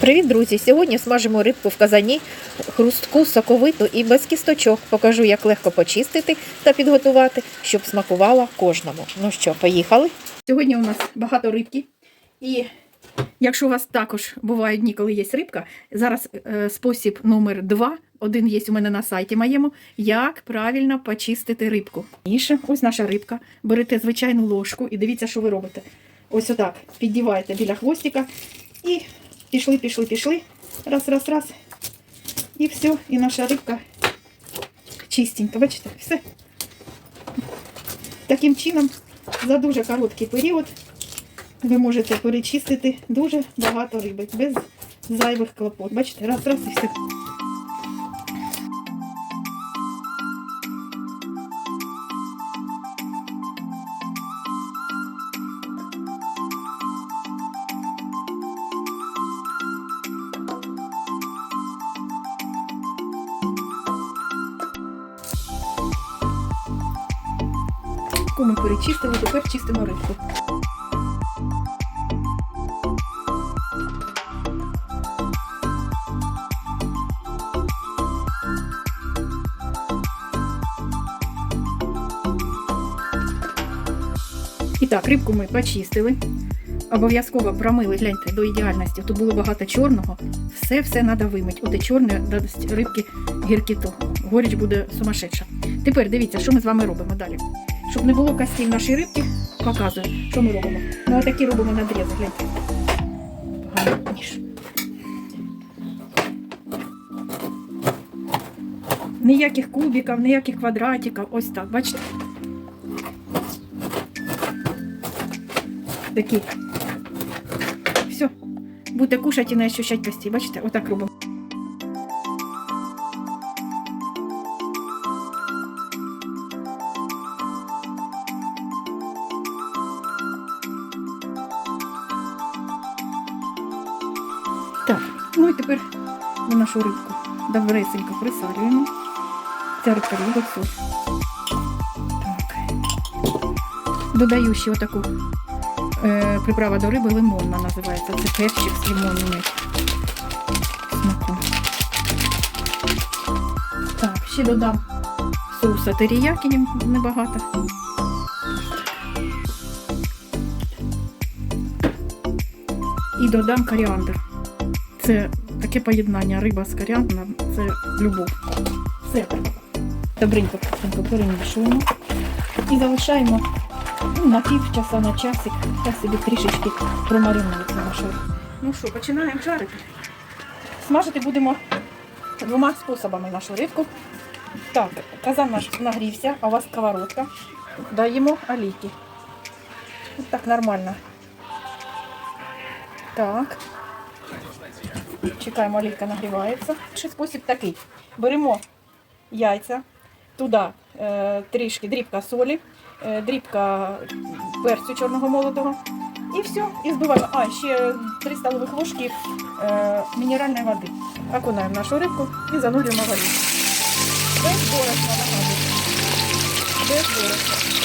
Привіт, друзі! Сьогодні смажимо рибку в казані, хрустку, соковиту і без кісточок. Покажу, як легко почистити та підготувати, щоб смакувала кожному. Ну що, поїхали? Сьогодні у нас багато рибки. І якщо у вас також бувають дні, коли є рибка, зараз е, спосіб номер два. Один є у мене на сайті моєму. Як правильно почистити рибку. Інше, ось наша рибка. Берете звичайну ложку і дивіться, що ви робите. Ось отак. Піддіваєте біля хвостика і пішли, пішли, пішли. Раз, раз, раз. І все. І наша рибка чистенька. Бачите, все. Таким чином, за дуже короткий період ви можете перечистити дуже багато риби без зайвих клопот. Бачите, раз, раз і все. Таку ми перечистили, тепер чистимо рибку. І так, рибку ми почистили. Обов'язково промили, гляньте, до ідеальності. Тут було багато чорного. Все-все треба вимити. Оте чорне дасть рибки гіркіту. Горіч буде сумасшедша. Тепер дивіться, що ми з вами робимо далі. Щоб не було костей в нашій рибці, показую, що ми робимо. Ми отакі робимо надрізи, гляньте. Погано ніж. Ніяких кубиків, ніяких квадратиків. Ось так, бачите? Такі. Все. Будете кушати і не ощущати кості. Бачите, отак робимо. Так, ну і тепер ми нашу рибку добресенько присолюємо. Ця рибка любить соль. Так. Додаю ще отаку е, приправа до риби лимонна називається. Це перчик з лимонним смаком. Так, ще додам соуса теріякі нем- небагато. І додам коріандр. Це таке поєднання риба з коріандром, це любов. Все. Добренько перемішуємо. І залишаємо ну, на півчаса, на часик, та собі трішечки промаринується наша. Ну що, починаємо жарити. Смажити будемо двома способами нашу рибку. Так, казан наш нагрівся, а у вас сковородка. Даємо олійки. Ось так нормально. Так. Чекаємо, олійка нагрівається. Ще спосіб такий. Беремо яйця, туди е, трішки дрібка солі, е, дрібка перцю чорного молотого. І все, і збиваємо. А, ще 3 столових ложки е, мінеральної води. Окунаємо нашу рибку і занурюємо в олійку. Без борошна нагадую. Без борошна.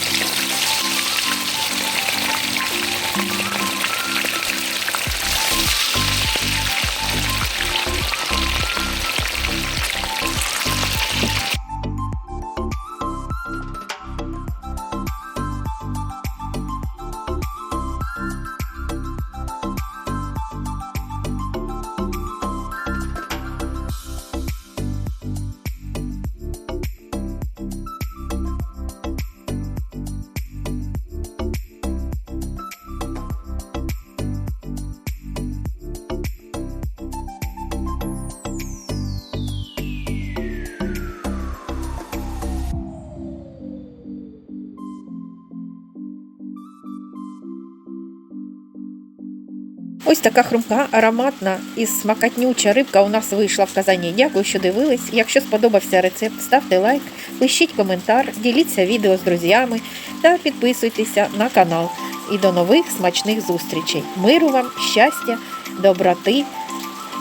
Ось така хрумка, ароматна і смакатнюча рибка у нас вийшла в казані. Дякую, що дивились. Якщо сподобався рецепт, ставте лайк, пишіть коментар, діліться відео з друзями та підписуйтеся на канал. І до нових смачних зустрічей. Миру вам, щастя, доброти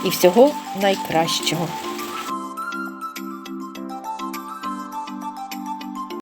і всього найкращого.